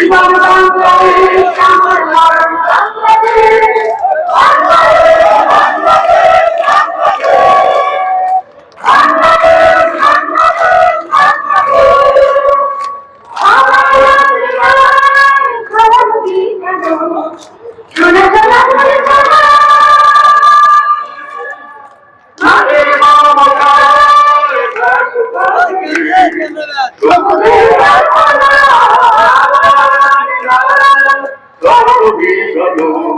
Jibon Bangladesh